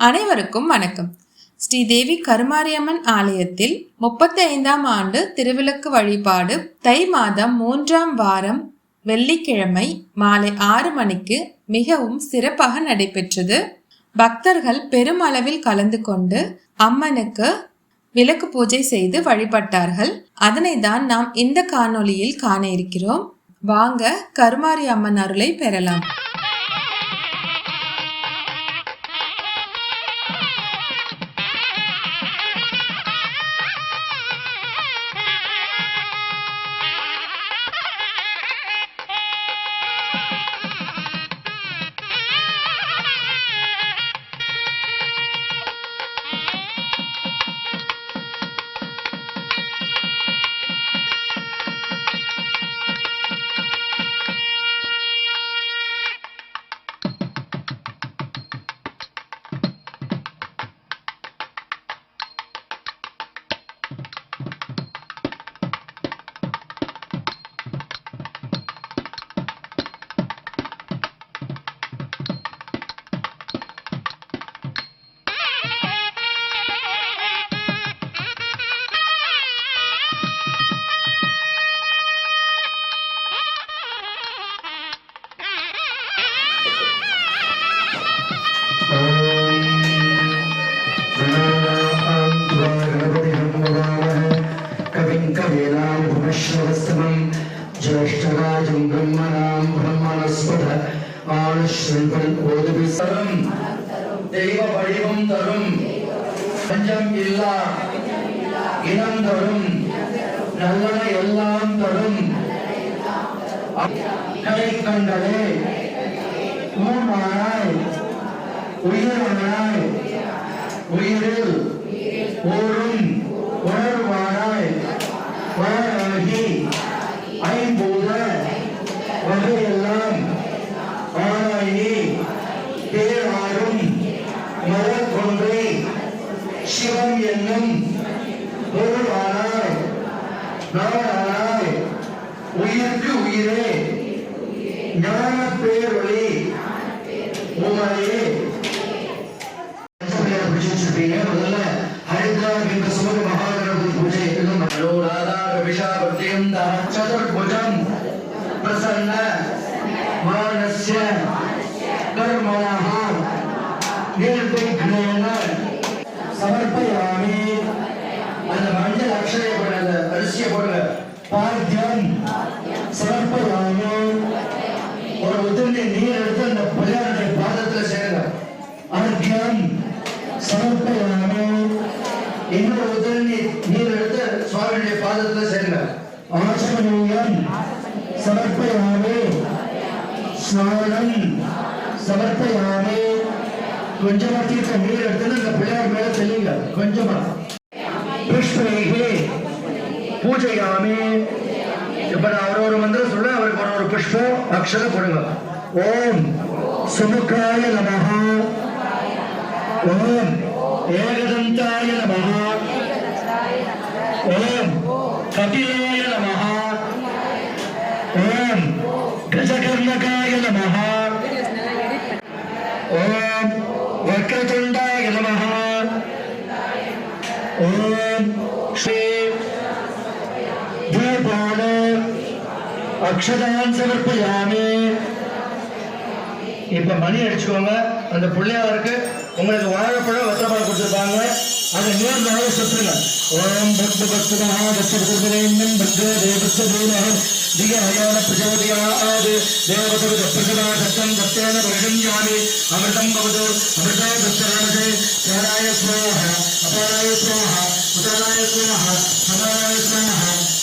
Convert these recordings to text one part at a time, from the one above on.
அனைவருக்கும் வணக்கம். ஸ்ரீதேவி கருமாரியம்மன் ஆலயத்தில் முப்பத்தி ஐந்தாம் ஆண்டு திருவிளக்கு வழிபாடு தை மாதம் மூன்றாம் வாரம் வெள்ளிக்கிழமை மாலை ஆறு மணிக்கு மிகவும் சிறப்பாக நடைபெற்றது. பக்தர்கள் பெருமளவில் கலந்து கொண்டு அம்மனுக்கு விளக்கு பூஜை செய்து வழிபட்டார்கள். அதனை தான் நாம் இந்த காணொளியில் காண இருக்கிறோம். வாங்க கருமாரி அம்மன் அருளை பெறலாம். தெய்வ வடிவம் தரும். பஞ்சம் இல்லா இனம் தரும். நல்லன எல்லாம் தரும். கடை கண்டலே ஊர்வானாய் உயிரானாய் உயிரில் ஓரும் உணர் நாடானாய் உயிர்க்கு உயிரே. ஞான பேரொளி உமரே. சமர்ப்பயாமி ஒரு உதிர்ந்த நீர் எடுத்து அந்த பிள்ளையாருடைய பாதத்துல சேருங்க அர்க்கியம் சமர்ப்பயாமி இன்னொரு உதிர்ந்த நீர் எடுத்து சுவாமியுடைய பாதத்துல சேருங்க ஆச்சமனீயம் சமர்ப்பயாமி ஸ்நானம் சமர்ப்பயாமி கொஞ்சமா தீர்த்த நீர் எடுத்து அந்த பிள்ளையார் மேல தெளிங்க கொஞ்சமா புஷ்பைகே பூஜையாமி. இப்ப நான் ஒரு ஒரு மந்திரம் சொல்ல పుష్పం అక్షర పొడవ ఓం సుముఖాయ నమ. அக்ஷதான் சமர்ப்பயாமி இப்ப மணி அடிச்சுக்கோங்க. அந்த பிள்ளையாருக்கு உங்களுக்கு வாழைப்பழம் வெத்தப்பழம் கொடுத்துருப்பாங்க. அதை நேர் நாளே சுற்றுங்க. ஓம் பக்த பக்தனா பக்தபுரேந்தன் பக்த தேவஸ்த தேவஹம் திய அயான பிரச்சோதயாத் தேவதவித பிரசதா சத்தம் சத்தேன பிரசஞ்சாமி அமிர்தம் பவது. அமிர்தா தத்தரணசே சேராய சுவாக அபாராய சுவாக உதராய சுவாக சமாராய சுவாக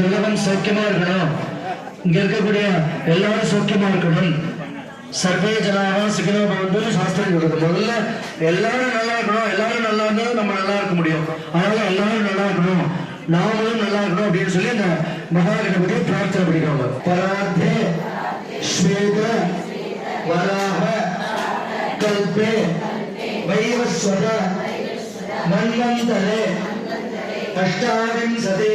இந்த உலகம் சௌக்கியமா இருக்கணும். இங்க இருக்கக்கூடிய எல்லாரும் சௌக்கியமா இருக்கணும். சர்வே ஜனாவா சிக்கனா பவந்தோன்னு சாஸ்திரம் சொல்றது. முதல்ல எல்லாரும் நல்லா இருக்கணும். எல்லாரும் நல்லா இருந்தாலும் நம்ம நல்லா இருக்க முடியும். அதனால எல்லாரும் நல்லா இருக்கணும். நாமளும் நல்லா இருக்கணும் அப்படின்னு சொல்லி இந்த மகாகணபதியை பிரார்த்தனை பண்ணிக்கிறாங்க. பராத்தே ஸ்வேத வராக கல்பே வைவஸ்வர மன்வந்தரே அஷ்டாவின் சதே.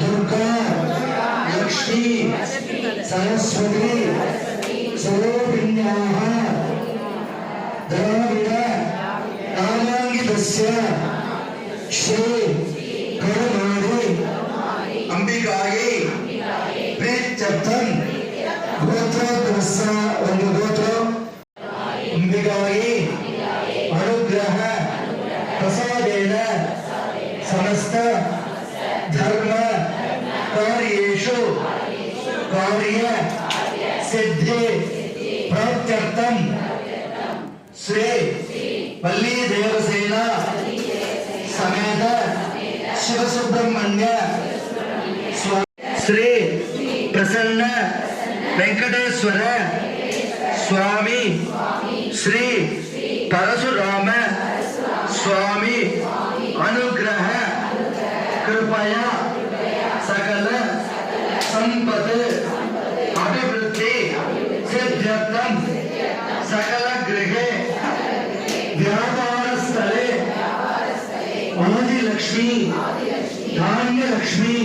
दुर्गा लक्ष्मी सरस्वती स्वरूपिण्याः द्रविड नामाङ्गितस्य श्री करुणादि अंबिकायै प्रीत्यर्थं गोत्रोद्रस्य ಒಂದು ಗೋತ್ರ सिद्धि प्राप्त्यर्थं श्री, वल्ली देवसेना। समेत शिव सुब्रह्मण्य श्री, प्रसन्न, वेंकटेश्वर। स्वामी, श्री, परशुराम। स्वामी, अनुग्रह। कृपया सकल अभिवृद्धि सिद्ध्यर्थम सकल गृह व्यापार स्थले आदि लक्ष्मी धान्य लक्ष्मी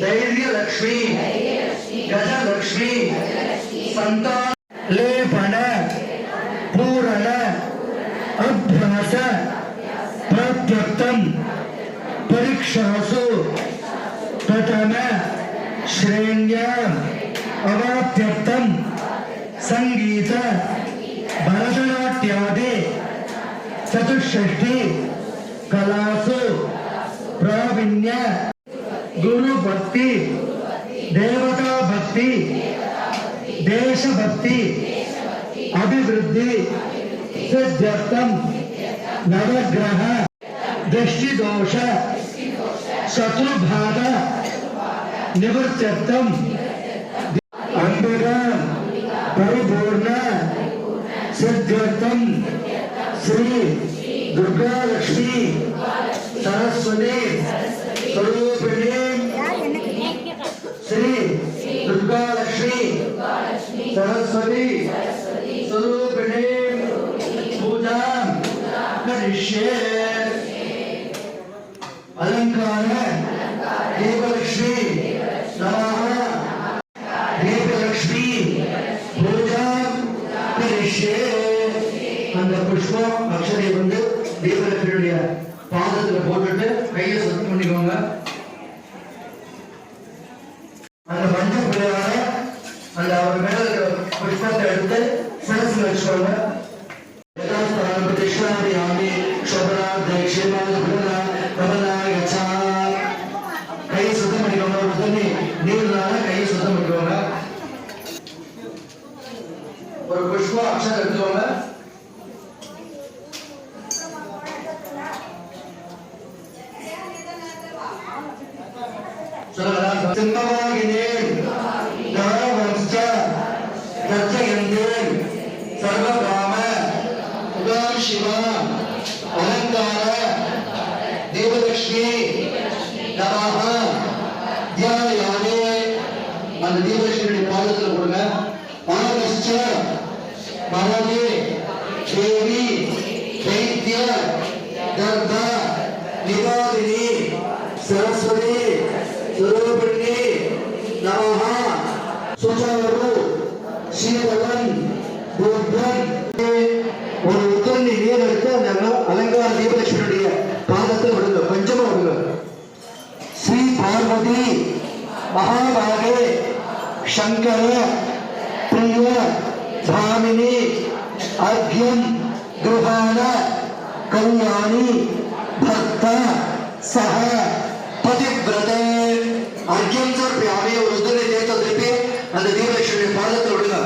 धैर्य लक्ष्मी गज लक्ष्मी संतान लेपन पूरण, अभ्यास प्रत्यक्तम परीक्षासु प्रथम श्रेण्याम् अवाप्यर्थम संगीत, भरतनाट्यादि, चतुष्षष्टि, कलासु, प्रावीण्य गुरु भक्ति देवता भक्ति देशभक्ति, अभिवृद्धि सिद्ध्यर्थम नवग्रह, दृष्टिदोष शत्रुबाध निवृत्त्यर्थम अंबिका परिपूर्ण सिद्ध्यर्थम श्री दुर्गा लक्ष्मी सरस्वती स्वरूपिणी श्री दुर्गा लक्ष्मी सरस्वती स्वरूपिणी पूजा करिष्ये। Hallelujah. தேவலக்ஷ்மி நமஹ. தியாயாமே அந்த தேவலட்சுமியுடைய பாதத்தில் கொடுங்க. ஆகஸ்ட மரதே தேவி. மகாபாகே சங்கர பிரிய தாமினி அர்க்யம் கிருஹான கல்யாணி பக்த சக பதிவிரதே அர்க்யம் சார் அப்படியே ஒரு உத்தரனை தேர்த்த திருப்பி அந்த தீபலட்சுமியுடைய பாதத்தில் விடுங்க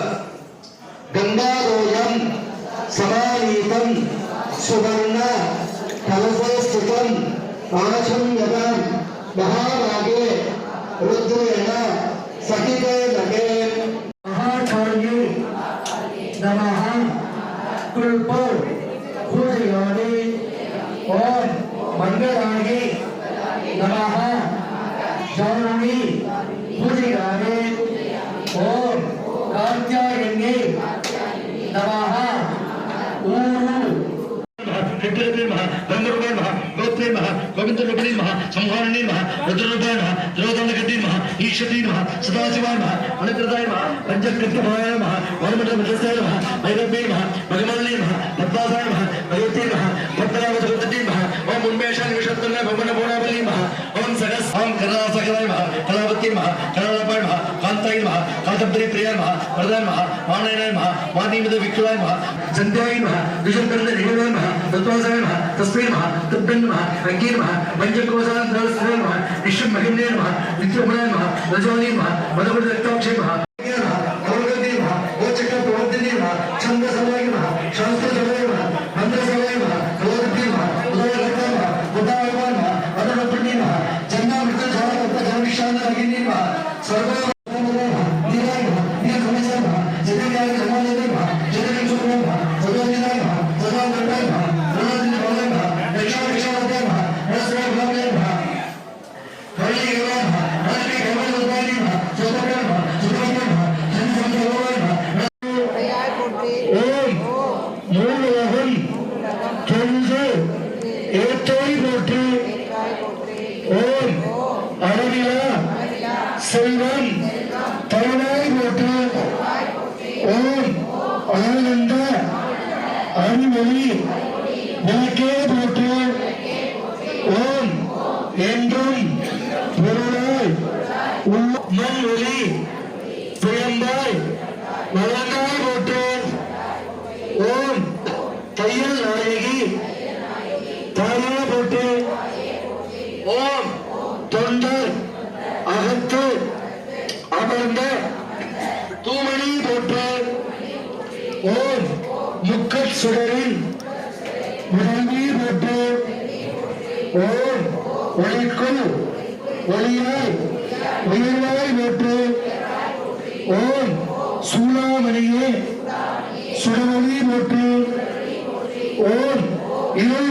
गंगारोयम समानीतम सुवर्ण कलशे स्थितम आचम यदम महाभागे రుద్రేణ సహితే నగే మహాకార్యే నమః కృప పూజయామి शिक्षकी नमः सदाशिवाय नमः अनुकृताय नमः पञ्चकृत्यभाय नमः वनमण्डलमध्यस्थाय नमः मैरम्ये नमः भगमल्ले नमः पद्मासाय नमः भगवती नमः पद्मनाभसुगतये नमः ओम उन्मेषान्विषत्तुल्य भवन भुवनावली नमः ओम सकस ओम करुणासकराय नमः फलावती नमः शांताय नमः कादम्बरी प्रेयर नमः वरदाय नमः वाणायनाय नमः वाणीमद विक्राय नमः जंध्याय नमः विजयकरद रेणुवे नमः तत्वासाय नमः तस्मै नमः तद्भ्यं नमः अंगे नमः पंचकोशान दर्शने नमः विश्व महिमने नमः नित्यमने नमः रजोनि नमः मधुर रक्ताक्षे அறிவொளி விளக்கே போற்று ஓம். ஒளிக்குள் ஒளியாய் உயர்வாய் வேற்று ஓம். சூளாமணியே சுடமொழி போற்று ஓம். இருள்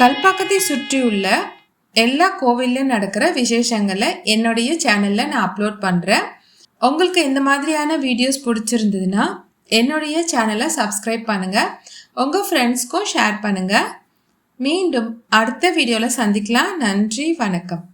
கல்பாக்கத்தை சுற்றியுள்ள எல்லா கோவில்லையும் நடக்கிற விசேஷங்களை என்னுடைய சேனலில் நான் அப்லோட் பண்ணுறேன் உங்களுக்கு இந்த மாதிரியான வீடியோஸ் பிடிச்சிருந்ததுன்னா என்னுடைய சேனலை சப்ஸ்கிரைப் பண்ணுங்கள் உங்கள் ஃப்ரெண்ட்ஸ்க்கும் ஷேர் பண்ணுங்கள் மீண்டும் அடுத்த வீடியோவில் சந்திக்கலாம். நன்றி வணக்கம்.